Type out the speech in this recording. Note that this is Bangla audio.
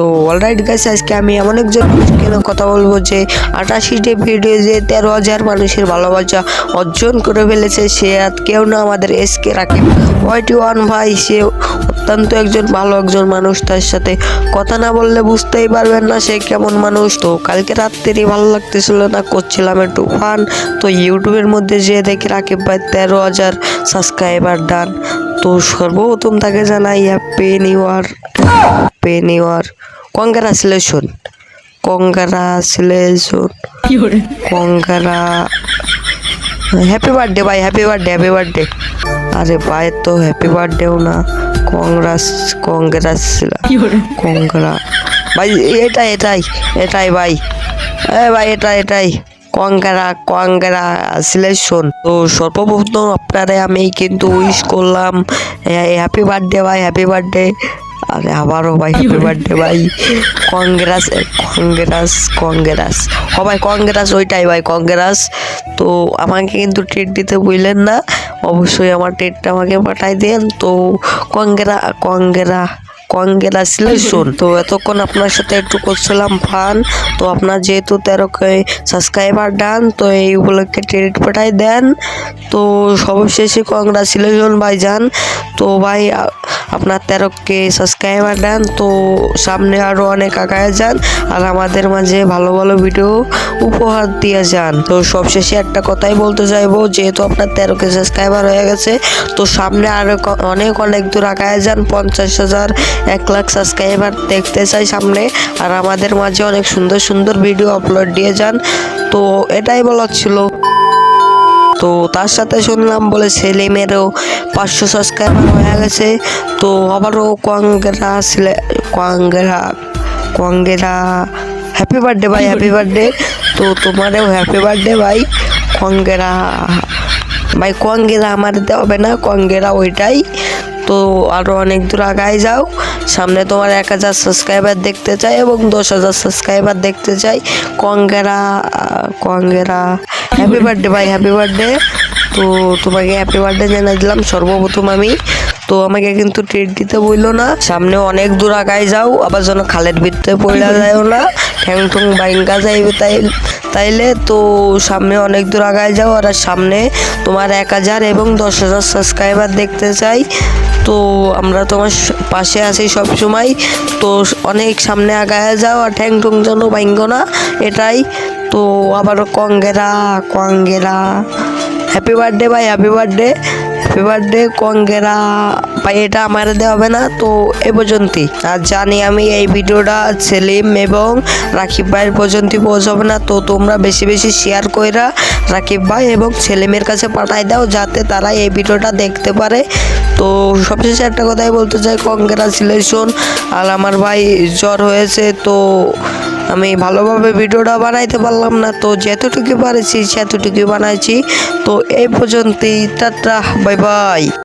তো অলরাইট গাইস আজকে আমি এমন একজন নিয়ে কথা বলব যে আটাশিটি ভিডিও যে তেরো হাজার মানুষের ভালোবাসা অর্জন করে ফেলেছে, সে আর কেউ না আমাদের এসকে রাকিব। ওয়াইটি ওয়ান ভাই, সে অত্যন্ত একজন ভালো একজন মানুষ, তার সাথে কথা না বললে বুঝতেই পারবেন না সে কেমন মানুষ। তো কালকে রাত্রেই ভালো লাগতেছিল না, করছিলাম একটু ফান তো ইউটিউবের মধ্যে যে দেখি রাকিব ভাই তেরো হাজার সাবস্ক্রাইবার ডান তো সর্বপ্রথম তাকে জানাই happy new year happy new year congratulation congratulation কংগ্রা happy birthday ভাই হ্যাপি বার্থডে হ্যাপি বার্থডে আরে ভাই, তো হ্যাপি বার্থডেও না। কংগ্রাস কংগ্রাস কংগ্রা ভাই, এটাই এটাই এটাই ভাই। এ ভাই এটা এটাই। কংগ্রা কংগ্রা সিলেকশন তো সর্বপ্রথম আপনারে আমি কিন্তু উইশ করলাম। হ্যাপি বার্থডে ভাই হ্যাপি বার্থডে আরে আবারও ভাই হ্যাপি বার্থডে ভাই। কংগ্রাস কংগ্রাস কংগ্রাস। ও ভাই কংগ্রাস ওইটাই ভাই কংগ্রাস। তো আমাকে কিন্তু ট্রিট দিতে বুঝলেন না। অবশ্যই আমার ট্রিটটা আমাকে পাঠাই দেন। তো কংগ্রা কংগ্রা কংগ্রাচুলেশন। তো এতক্ষণ আপনার সাথে একটু করছিলাম ফান তো আপনার যেহেতু তেরো সাবস্ক্রাইবার ডান তো এই উপলক্ষে ট্রেড পাঠাই দেন। তো সর্বশেষে কংগ্রাচুলেশন ভাই যান তো ভাই আপনার তেরো কে সাবস্ক্রাইবার দেন, তো সামনে আরও অনেক আগায় যান, আর আমাদের মাঝে ভালো ভালো ভিডিও উপহার দিয়ে যান। তো সবশেষে একটা কথাই বলতে চাইব, যেহেতু আপনার তেরো কে সাবস্ক্রাইবার হয়ে গেছে, তো সামনে আরও অনেক অনেক দূর আগায় যান, পঞ্চাশ হাজার এক লাখ সাবস্ক্রাইবার দেখতে চাই সামনে, আর আমাদের মাঝে অনেক সুন্দর সুন্দর ভিডিও আপলোড দিয়ে যান। তো এটাই বলার ছিল। তো তার সাথে শুনলাম বলে ছেলে সেলিমেরও পাঁচশো সাবস্ক্রাইবার হয়ে গেছে। তো আবারও কংগ্রা কংগ্রা কংগ্রা হ্যাপি বার্থডে ভাই হ্যাপি বার্থডে তো তোমারও হ্যাপি বার্থডে ভাই কংগ্রা ভাই কংগ্রা আমার দিতে হবে না কংগ্রা ওইটাই। তো আরও অনেক দূর আগায় যাও। সামনে তোমার এক হাজার সাবস্ক্রাইবার দেখতে চাই এবং দশ হাজার সাবস্ক্রাইবার দেখতে চাই। কংগেরা কংগেরা। হ্যাপি বার্থডে ভাই হ্যাপি বার্থডে তো তোমাকে হ্যাপি বার্থডে জানাই দিলাম, সর্বপ্রথম আমি। তো আমাকে কিন্তু ট্রিট দিতে বলল না। সামনে অনেক দূর আগায় যাও, আবার যেন খালের ভিতরে পড়ে যায়ও না। ঠ্যাং ঠুং বাইঙ্গা যাইবে তাই। তাইলে তো সামনে অনেক দূর আগায় যাও আর সামনে তোমার এক হাজার এবং দশ হাজার সাবস্ক্রাইবার দেখতে চাই। তো আমরা তোমার পাশে আছি সব সময় তো অনেক সামনে আগায় যাও আর ঠ্যাং ঠুং যেন বাইঙ্গ না, এটাই। তো আবারও কঙ্গেরা কঙ্গেরা। হ্যাপি বার্থডে ভাই হ্যাপি বার্থডে হ্যাপি বার্থডে কঙ্গেরা ভাই, এটা আমার দেওয়া হবে না, তো এ পর্যন্তই। আর জানি আমি এই ভিডিওটা সেলিম এবং রাকিব ভাইয়ের পর্যন্ত পৌঁছাবে না, তো তোমরা বেশি বেশি শেয়ার কইরা রাকিব ভাই এবং সেলিমের কাছে পাঠাই দাও, যাতে তারা এই ভিডিওটা দেখতে পারে। তো সবশেষে একটা কথাই বলতে চাই কংগ্রাচুলেশন আর আমার ভাই জ্বর হয়েছে, তো আমি ভালোভাবে ভিডিওটা বানাইতে পারলাম না, তো যতটুকু পারেছি সেতটুকু বানাইছি। তো এই পর্যন্তই, টাটা, বাই বাই।